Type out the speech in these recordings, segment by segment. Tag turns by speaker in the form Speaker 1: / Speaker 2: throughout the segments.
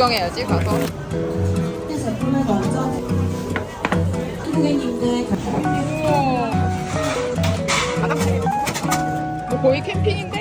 Speaker 1: 구경해야지 가서.
Speaker 2: 먼저 고객님들
Speaker 1: 우와. 바닥채. 뭐 거의 캠핑인데.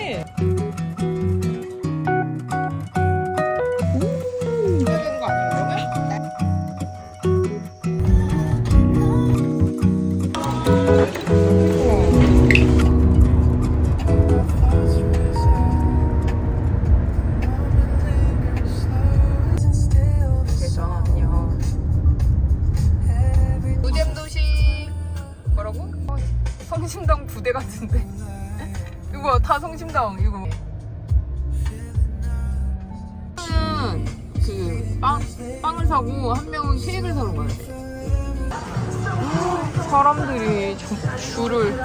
Speaker 1: 그 빵 빵을 사고 한 명은 케이크를 사러 가야 돼. 사람들이 저- 줄을.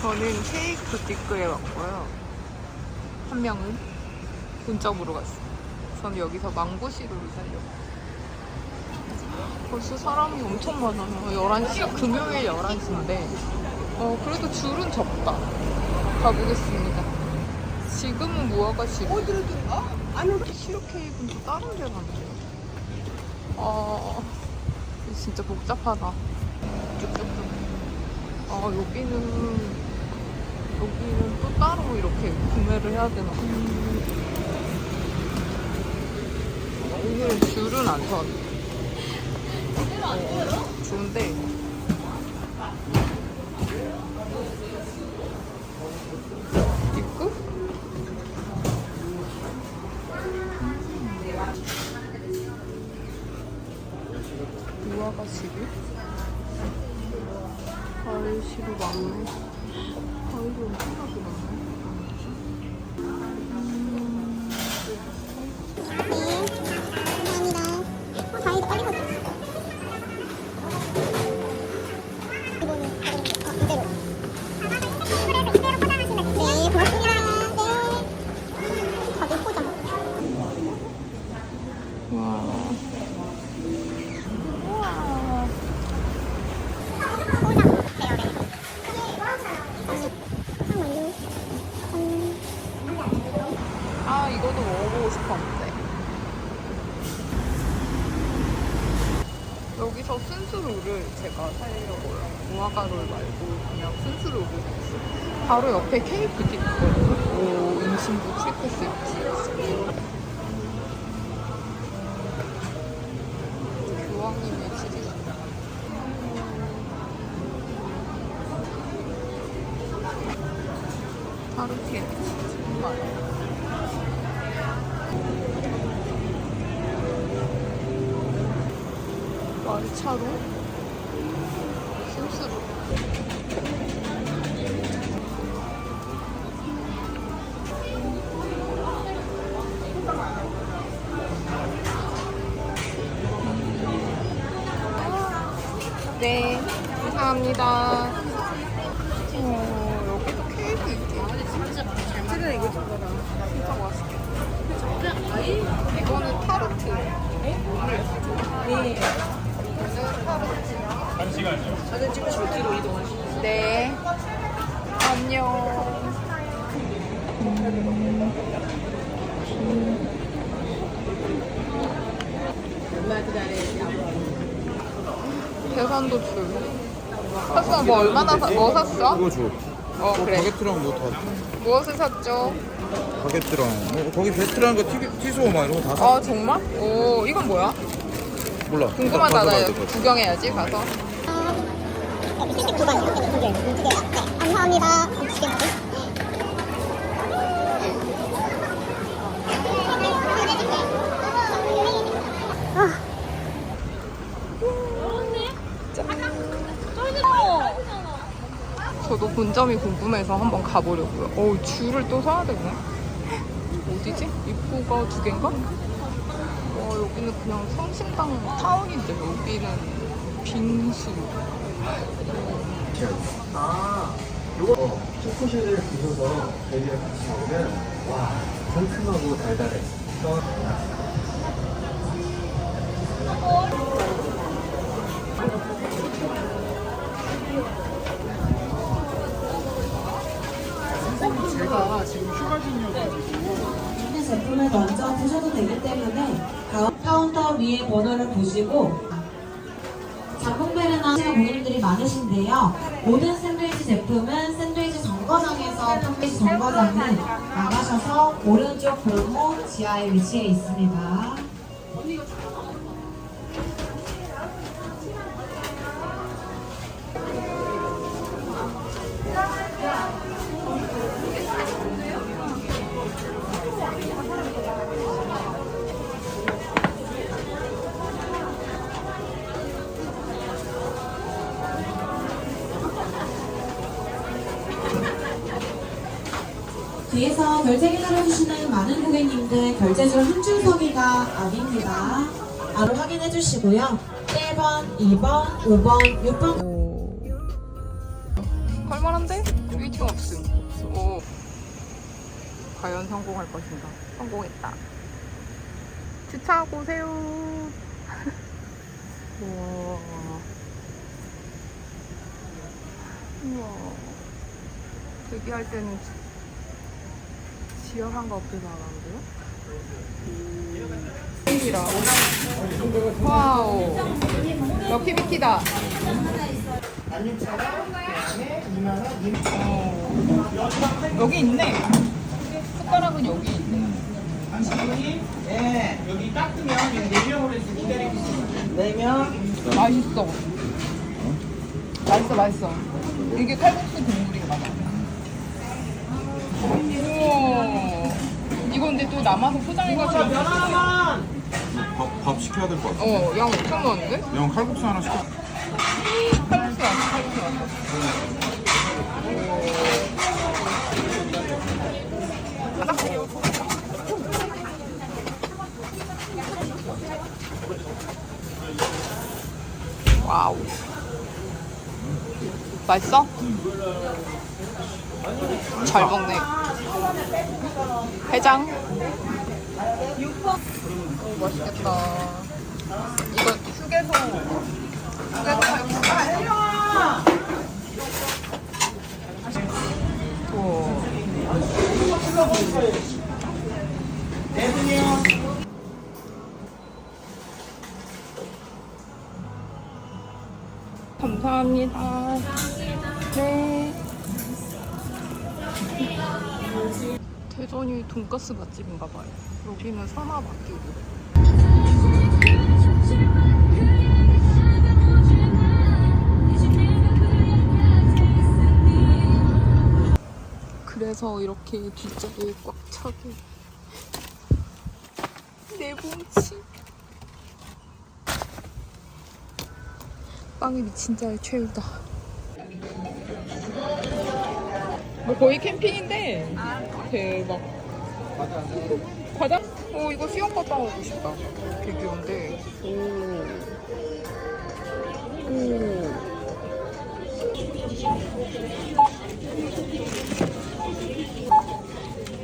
Speaker 1: 저는 케이크 부티크에 왔고요. 한 명은 본점으로 갔어. 저는 여기서 망고 시루를 사려고. 벌써 사람이 엄청 많아요. 11시, 금요일 11시인데. 어, 그래도 줄은 적다. 가보겠습니다. 지금은 무화과 시루. 어디로든가? 아니, 시루 케이크는 또 다른 데 가네요. 아, 진짜 복잡하다. 쭉쭉쭉. 아, 여기는, 여기는 또 따로 이렇게 구매를 해야 되나 봐. 오늘은 줄은 안 서. 좋은데. 입구? 과일 시루 많네. 과일이 엄청 많이 순수롤을 제가 사려고요. 무화과롤 말고 그냥 순수롤을 샀어요. 바로 옆에 케이크 있거든요. 오, 임신부 체크 스위치. 교황님의 치즈. 하루키의 치즈. 정말. 말차로? 심스로 네 감사합니다. 어, 여기도 케이크 있고 진짜 이거 저거다. 진짜 맛있겠다. 이거는 타르트. 네.
Speaker 3: 사진 찍으시면 뒤로 이동하시죠.
Speaker 1: 네. 안녕.
Speaker 3: 얼마 기다려야
Speaker 1: 계산도 줄. 샀어? 뭐 얼마나 사, 뭐 샀어?
Speaker 4: 이거 줘. 어뭐
Speaker 1: 그래.
Speaker 4: 바게트랑 뭐 다.
Speaker 1: 무엇을 샀죠?
Speaker 4: 바게트랑 뭐 거기 베트랑 거 티, 티소 막 이런 거 다 사.
Speaker 1: 아 정말? 오 이건 뭐야?
Speaker 4: 몰라.
Speaker 1: 궁금하다. 나
Speaker 4: 같아.
Speaker 1: 구경해야지 가서.
Speaker 5: 여기 감사합니다.
Speaker 1: 저도 본점이 궁금해서 한번 가보려고요. 어 줄을 또 서야 되네. 어디지? 입구가 두 개인가? 와 여기는 그냥 성심당 타운인데 여기는 빙수.
Speaker 6: 초코쉐를 드셔서 젤리를 같이 먹으면 와 상큼하고 달달해.
Speaker 3: 제가 지금 휴가 중이어가지고
Speaker 2: 제품을 먼저 보셔도 되기 때문에 다음 카운터 위에 번호를 보시고 장봉베르나 고객님들이 많으신데요. 모든 샌드위치 제품은 샌드위치 정거장에서 샌드위치 정거장을 나가셔서 오른쪽 골목 지하에 위치해 있습니다. 뒤에서 결제 기다려주시는 많은 고객님들 결제줄 한 줄 서기가 아닙니다. 바로 확인해 주시고요. 1번, 2번, 5번, 6번
Speaker 1: 오. 할만한데? 웨이팅 없음. 오. 과연 성공할 것인가? 성공했다. 주차하고 오세요. 우와. 우와. 대기할 때는 지- 지하상가 앞에서 하는데요? 땡기라. 와우. 럭키비키다. 어. 여기 있네. 숟가락은 여기 있네.
Speaker 7: 네, 여기 닦으면 여기 네 명으로 이렇게 기다리고 있어요. 네 명.
Speaker 1: 맛있어. 맛있어, 맛있어. 이게 칼국수 가 봐. 우와. 이거 근데 또 남아서 포장해가지고.
Speaker 4: 밥, 밥 시켜야 될 것 같아.
Speaker 1: 어, 양 엄청 많은데?
Speaker 4: 형 칼국수 하나 시켜.
Speaker 1: 칼국수 왔어, 칼국수 왔어. 와우. 맛있어? 잘 먹네. 해장. 오, 맛있겠다. 이거 휴게소. 휴게소. 감사합니다. 네. 대전이 돈가스 맛집인가 봐요. 여기는 사마 바뀌고. 그래서 이렇게 뒷자리에 꽉 차게 내 몸치 빵이 미친 자의 최후다 뭐 거의 캠핑인데 대박 과자? 어 이거 수영 갔다 오고 싶다 되게 귀여운데 오 오.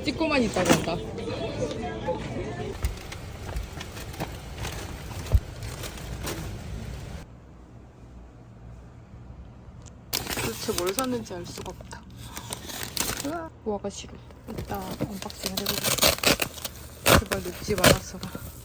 Speaker 1: 찍고만 있다고 한다. 도대체 뭘 샀는지 알 수가 없다. 모아가 싫어. 이따 언박싱을 해보자. 제발 눕지 말았어라.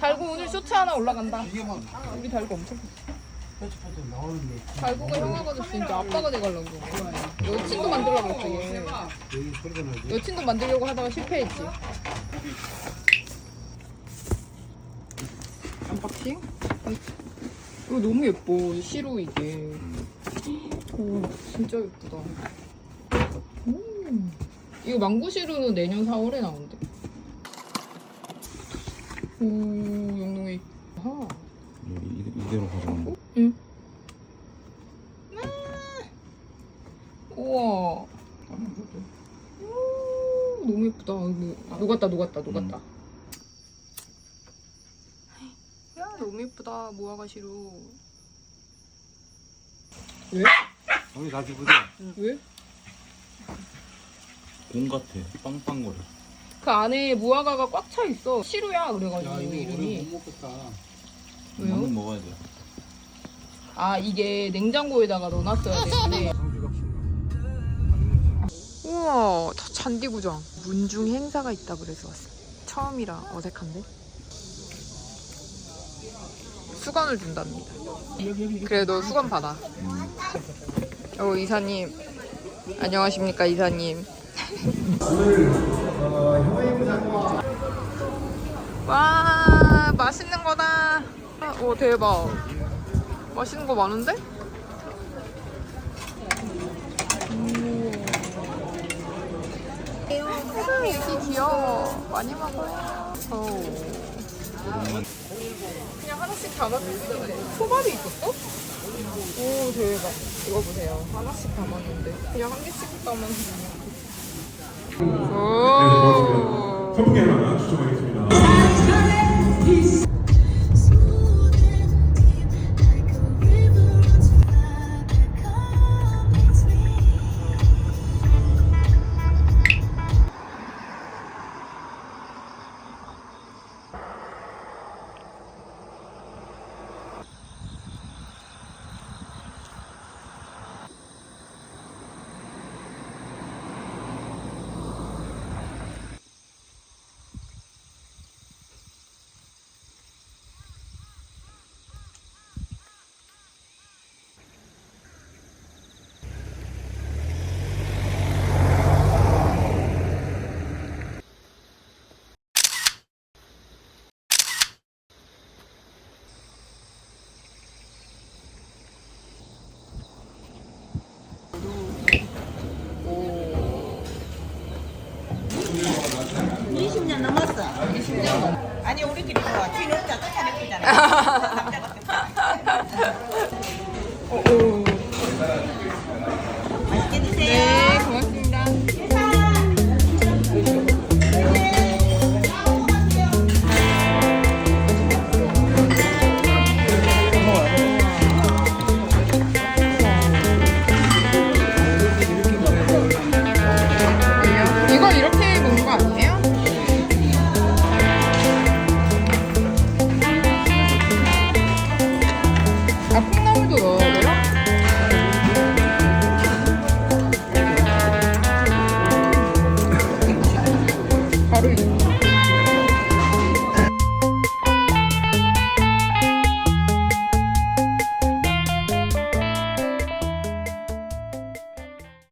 Speaker 1: 달고 오늘 쇼츠 하나 올라간다.
Speaker 7: 이게 뭐
Speaker 1: 우리 달고 엄청
Speaker 7: 편집해도 나오는데
Speaker 1: 달고가 형아가 됐어. 진짜 아빠가 돼가려고. 여친도 만들려고 그랬어, 얘.
Speaker 7: 여기 소리가 나지.
Speaker 1: 여친도 만들려고 하다가 실패했지. 언박싱? 이거 너무 예뻐. 시로 이게. 오, 진짜 예쁘다. 음. 이거 망고 시루는 내년 4월에 나온대. 오 영롱이 하.
Speaker 4: 예, 이, 대로 가져가
Speaker 1: 응. 아! 우와. 너무 예쁘다. 이거. 아, 녹았다 녹았다 녹았다. 음. 야 너무 예쁘다 모아가시로. 왜?
Speaker 4: 여기 다시 보자.
Speaker 1: 왜?
Speaker 4: 공 같아. 빵빵거려.
Speaker 1: 그 안에 무화과가 꽉 차 있어. 시루야 그래가지고 이름이.
Speaker 6: 먹겠다.
Speaker 1: 왜요?
Speaker 4: 너는 먹어야 돼.
Speaker 1: 아 이게 냉장고에다가 넣어놨어야 되는데. 우와, 다 잔디구장. 문중 행사가 있다 그래서 왔어. 처음이라 어색한데. 수건을 준답니다. 그래 너 수건 받아. 어 이사님 안녕하십니까 이사님. 와 맛있는 거다. 오 대박. 맛있는 거 많은데? 오. 애기 귀여워. 많이 먹어요. 어우. 그냥 하나씩 담았는데 초밥이 있었어? 오 대박. 이거 보세요. 하나씩 담았는데 그냥 한 개씩 담았는데. 오.
Speaker 8: 선풍기 하나 추첨하겠습니다.
Speaker 7: oh, oh.